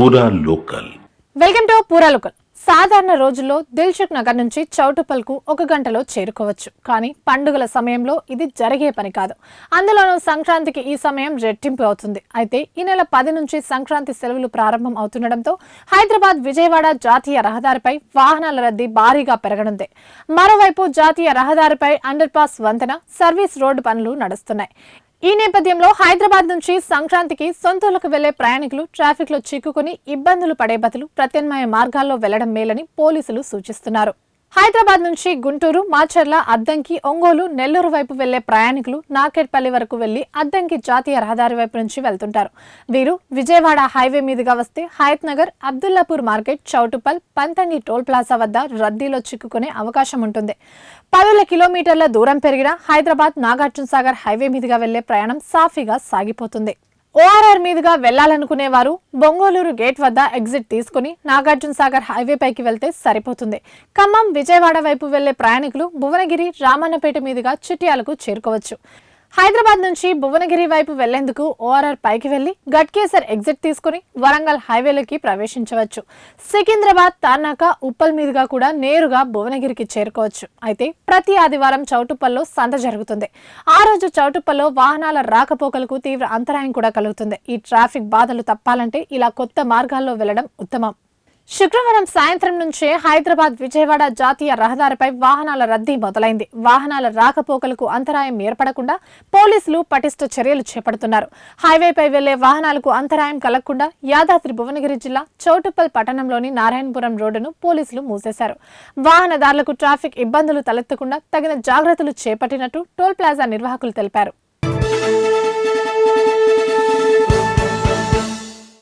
పూరా local. Welcome to పూరాలుకల్ సాధారణ రోజుల్లో దిల్సుఖ్ నగర్ నుంచి చౌటుపల్కు ఒక గంటలో చేరుకోవచ్చు. కానీ పండుగల సమయంలో ఇది జరిగే పని కాదు. అందులోనూ సంక్రాంతికి ఈ సమయం రెట్టింపు అవుతుంది. అయితే ఈ నెల పది నుంచి సంక్రాంతి సెలవులు ప్రారంభం అవుతుండటంతో హైదరాబాద్ విజయవాడ జాతీయ రహదారిపై వాహనాల రద్దీ భారీగా పెరగనుంది. మరోవైపు జాతీయ రహదారిపై అండర్ పాస్ వంతెన సర్వీస్ రోడ్డు పనులు నడుస్తున్నాయి. ఈ నేపథ్యంలో హైదరాబాద్ నుంచి సంక్రాంతికి సొంతూరులకు వెళ్ళే ప్రయాణికులు ట్రాఫిక్లో చిక్కుకుని ఇబ్బందులు పడే బదులు ప్రత్యామ్నాయ మార్గాల్లో వెళ్ళడం మేలని పోలీసులు సూచిస్తున్నారు. హైదరాబాద్ నుంచి గుంటూరు మాచర్ల అద్దంకి ఒంగోలు నెల్లూరు వైపు వెళ్ళే ప్రయాణికులు నాకేట్పల్లి వరకు వెళ్ళి అద్దంకి జాతీయ రహదారి వైపు నుంచి వెళ్తుంటారు. వీరు విజయవాడ హైవే మీదుగా వస్తే Hayath Nagar Abdullapur market Choutuppal Panthangi toll plaza వద్ద రద్దీలో చిక్కుకునే అవకాశం ఉంటుంది. పదుల కిలోమీటర్ల దూరం పెరిగిన హైదరాబాద్ నాగార్జున సాగర్ హైవే మీదుగా వెళ్ళే ప్రయాణం సాఫీగా సాగిపోతుంది. ఓఆర్ఆర్ మీదుగా వెళ్ళాలనుకునేవారు బొంగళూరు బొంగోలూరు గేట్ వద్ద ఎగ్జిట్ తీసుకుని నాగార్జున సాగర్ హైవే పైకి వెళ్తే సరిపోతుంది. ఖమ్మం విజయవాడ వైపు వెళ్ళే ప్రయాణికులు భువనగిరి రామన్నపేట మీదుగా చిట్యాలకు చేరుకోవచ్చు. హైదరాబాద్ నుంచి భువనగిరి వైపు వెళ్ళేందుకు ఓఆర్ఆర్ పైకి వెళ్ళి గట్కేసర్ ఎగ్జిట్ తీసుకుని వరంగల్ హైవేలోకి ప్రవేశించవచ్చు. సికింద్రాబాద్ తార్నాక ఉప్పల్ మీదుగా కూడా నేరుగా భువనగిరికి చేరుకోవచ్చు. అయితే ప్రతి ఆదివారం చౌటుప్పల్లో సంత జరుగుతుంది. ఆ రోజు చౌటుప్పల్లో వాహనాల రాకపోకలకు తీవ్ర అంతరాయం కూడా కలుగుతుంది. ఈ ట్రాఫిక్ బాధలు తప్పాలంటే ఇలా కొత్త మార్గాల్లో వెళ్ళడం ఉత్తమం. శుక్రవారం సాయంత్రం నుంచే హైదరాబాద్ విజయవాడ జాతీయ రహదారిపై వాహనాల రద్దీ మొదలైంది. వాహనాల రాకపోకలకు అంతరాయం ఏర్పడకుండా పోలీసులు పటిష్ట చర్యలు చేపడుతున్నారు. హైవేపై వెళ్ళే వాహనాలకు అంతరాయం కలగకుండా యాదాద్రి భువనగిరి జిల్లా చౌటుప్పల్ పట్టణంలోని నారాయణపురం రోడ్డును పోలీసులు మూసేశారు. వాహనదారులకు ట్రాఫిక్ ఇబ్బందులు తలెత్తకుండా తగిన జాగ్రత్తలు చేపట్టినట్టు టోల్ ప్లాజా నిర్వాహకులు తెలిపారు.